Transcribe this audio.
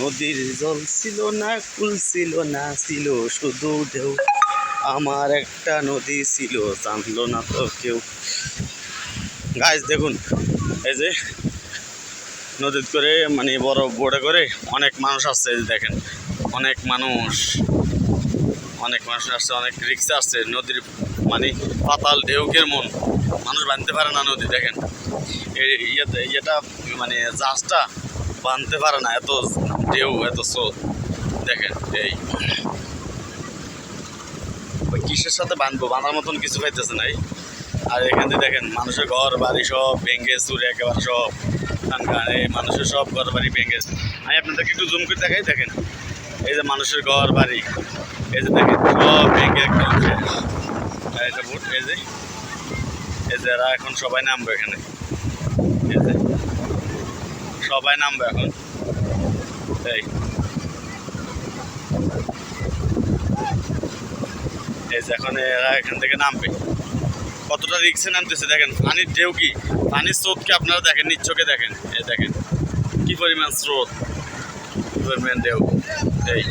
নদীর জল ছিল না, কুল ছিল না, ছিল শুধু ঢেউ। আমার একটা নদী ছিল, জানলো না তো কেউ। গাছ দেখুন, এই যে নদীত করে মানে বড় বোটে করে অনেক মানুষ আসছে দেখেন, অনেক মানুষ অনেক মানুষ আসছে, অনেক রিক্সা আসছে, নদীর মানে পাতাল ঢেউকের মন। মানুষ বানতে পারে না নদী, দেখেন। এই ইয়েতে, ইয়েটা মানে জাহাজটা বানতে পারে না, এত ঢেউ, এত স্রোত। দেখেন, এই। ওই কিসের সাথে বানবো? বাঁধার মতন কিছু পাইতেছে নাই আর এখান থেকে দেখেন, মানুষের ঘর, বাড়ি সব ভেঙে চুরে একেবারে সব। এই মানুষের সব ঘর, বাড়ি ভেঙে আমি আপনাদেরকে একটু জুম করে দেখাই, দেখেন। এই যে মানুষের ঘর, বাড়ি, এই যে দেখেন, সব ভেঙে একদম এই যে বুট, এই যে। এই যে এরা এখন সবাই নামবে এখানে। সবাই নামবে এখন। এই। যে এখন এরা এখান থেকে নামবে। কতটা রিক্সে নামতেছে দেখেন পানির ঢেউ কি? পানির স্রোতকে আপনারা দেখেন? নিচ্ছকে দেখেন। এই দেখেন, কি পরিমাণ স্রোত, কি পরিমাণ ঢেউ। এই।